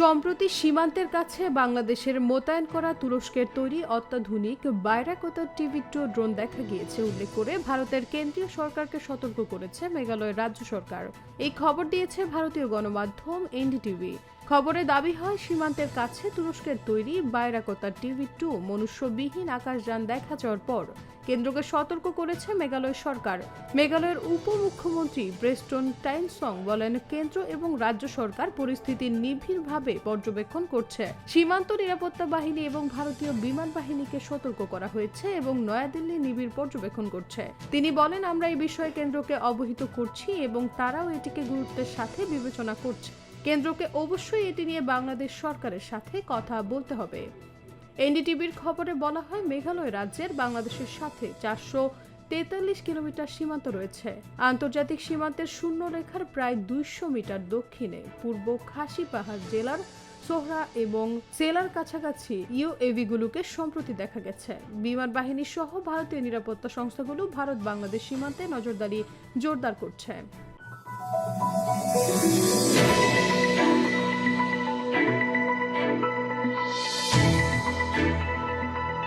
সম্প্রতি সীমান্তের কাছে বাংলাদেশের মোতায়েন করা তুরস্কের তৈরি অত্যাধুনিক বাইরাকোতার টিভি টু ড্রোন দেখা গিয়েছে উল্লেখ করে ভারতের কেন্দ্রীয় সরকারকে সতর্ক করেছে মেঘালয়ের রাজ্য সরকার। এই খবর দিয়েছে ভারতীয় গণমাধ্যম এনডিটিভি। খবরে দাবি হয়, সীমান্তের কাছে তুরস্কের তৈরি বাইরাকোতার টিভি টু মনুষ্যবিহীন আকাশযান দেখা যাওয়ার পর কেন্দ্রকে সতর্ক করেছে মেঘালয় সরকার। মেঘালয়ের উপমুখ্যমন্ত্রী ব্রেস্টন টাইনসং বলেন, কেন্দ্র এবং রাজ্য সরকার পরিস্থিতি নিবিড়ভাবে পর্যবেক্ষণ করছে। সীমান্ত নিরাপত্তা বাহিনী এবং ভারতীয় বিমান বাহিনীকে সতর্ক করা হয়েছে এবং নয়াদিল্লি নিবিড় পর্যবেক্ষণ করছে। তিনি বলেন, আমরা এই বিষয়ে কেন্দ্রকে অবহিত করছি এবং তারাও এটিকে গুরুত্বের সাথে বিবেচনা করছে। কেন্দ্রকে অবশ্যই এটি নিয়ে বাংলাদেশ সরকারের সাথে কথা বলতে হবে। এনডিটিভির খবরে বলা হয়, মেঘালয় রাজ্যের বাংলাদেশের সাথে চারশো তেতাল্লিশ কিলোমিটার সীমান্ত রয়েছে। আন্তর্জাতিক সীমান্তের শূন্য রেখার প্রায় দুইশো মিটার দক্ষিণে পূর্ব খাসি পাহাড় জেলার সোহরা এবং সেলার কাছাকাছি ইউএভিগুলোকে সম্প্রতি দেখা গেছে। বিমান বাহিনী সহ ভারতীয় নিরাপত্তা সংস্থাগুলো ভারত বাংলাদেশ সীমান্তে নজরদারি জোরদার করছে।